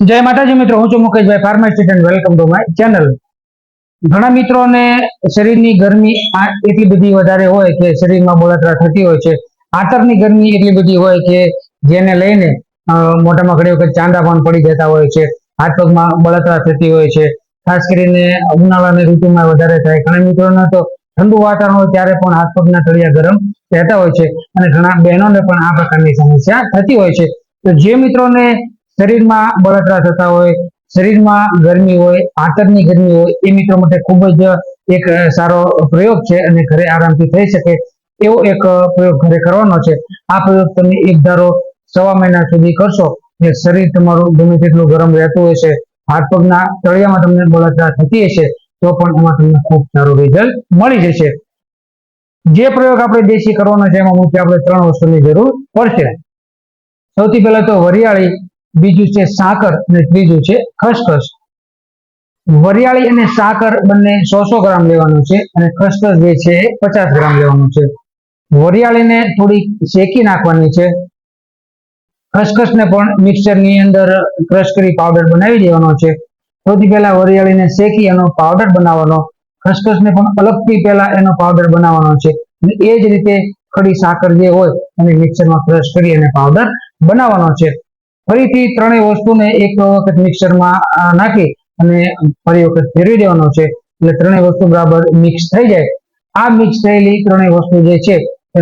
જય માતાજી મિત્રો, હું છું Mukeshbhai pharmacist and welcome to my channel ઘણા મિત્રોને શરીરની ગરમી એટલી બધી વધારે હોય કે શરીરમાં બળતરા થતી હોય છે. આંતરની ગરમી એટલી બધી હોય કે જેને લઈને મોટામાં ઘણી વખત ચાંદા પણ પડી જતા હોય છે. હાથ પગમાં બળતરા થતી હોય છે. ખાસ કરીને ઉનાળાની ઋતુમાં વધારે થાય. ઘણા મિત્રોને તો ઠંડુ વાતાવરણ હોય ત્યારે પણ હાથ પગના તળિયા ગરમ રહેતા હોય છે. અને ઘણા બહેનોને પણ આ પ્રકારની સમસ્યા થતી હોય છે. તો જે મિત્રોને શરીરમાં બળતરા થતા હોય, શરીરમાં ગરમી હોય, આંતરની ગરમી હોય, એ મિત્રો માટે ખૂબ જ એક સારો પ્રયોગ છે અને ઘરે આરામથી થઈ શકે એવો એક પ્રયોગ ઘરે કરવાનો છે. આ પ્રયોગ તમે એક ધારો સવા મહિના સુધી કરશો એ શરીર તમારું ગમે તેટલું ગરમ રહેતું હશે, હાથ પગના તળિયામાં તમને બળતરા થતી હશે, તો પણ એમાં તમને ખૂબ સારું રિઝલ્ટ મળી જશે. જે પ્રયોગ આપણે દેશી કરવાનો છે એમાં મુખ્ય આપણે ત્રણ વસ્તુની જરૂર પડશે. સૌથી પહેલા તો વરિયાળી બીજું છે સાકર અને ત્રીજું છે ખસખસ. વરિયાળી અને સાકર બંને સો સો ગ્રામ લેવાનું છે અને ખસખસ જે છે પચાસ ગ્રામ લેવાનું છે. વરિયાળીને થોડી શેકી નાખવાની છે. ખસખસને પણ મિક્સચરની અંદર ક્રશ કરી પાવડર બનાવી દેવાનો છે. સૌથી પહેલા વરિયાળીને શેકી એનો પાવડર બનાવવાનો. ખસખસને પણ અલગથી પહેલા એનો પાવડર બનાવવાનો છે. એ જ રીતે ખડી સાકર જે હોય એને મિક્સરમાં ક્રશ કરી અને પાવડર બનાવવાનો છે. ફરીથી ત્રણેય વસ્તુને એક વખત મિક્સરમાં નાખી અને ફરી વખત ફેરવી દેવાનો છે. એટલે ત્રણેય વસ્તુ બરાબર મિક્સ થઈ જાય. આ મિક્સ થયેલી ત્રણેય વસ્તુ જે છે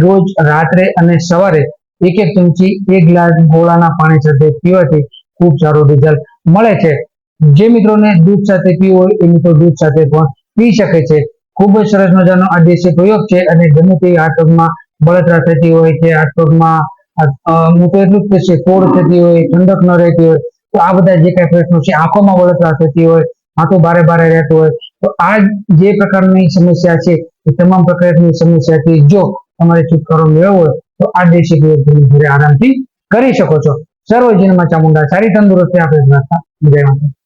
રોજ રાત્રે અને સવારે એક એક ચમચી, એક ગ્લાસ ગોળાના પાણી સાથે પીવાથી ખૂબ સારું રિઝલ્ટ મળે છે. જે મિત્રોને દૂધ સાથે પીવું હોય, એ મિત્રો દૂધ સાથે પણ પી શકે છે. ખૂબ જ સરસ મજાનો આ દેશી પ્રયોગ છે અને ગમે તેવી હાથ પગમાં બળતરા થતી હોય કે હાથ પગમાં હું તો એટલું જ કહીશ કે થતી હોય, ઠંડક ન રહેતી હોય, તો આ બધા જે કઈ પ્રશ્નો છે, આંખોમાં વળતરા થતી હોય માથું ભારે ભારે રહેતું હોય, તો આ જે પ્રકારની સમસ્યા છે, એ તમામ પ્રકારની સમસ્યાથી જો તમારે છુટકારો મેળવવો હોય, તો આ દેશી પ્રયોગ ધીરે ધીરે આરામથી કરી શકો છો. સર્વજનમાં ચામુંડા સારી તંદુરસ્તી આપણે જય માતા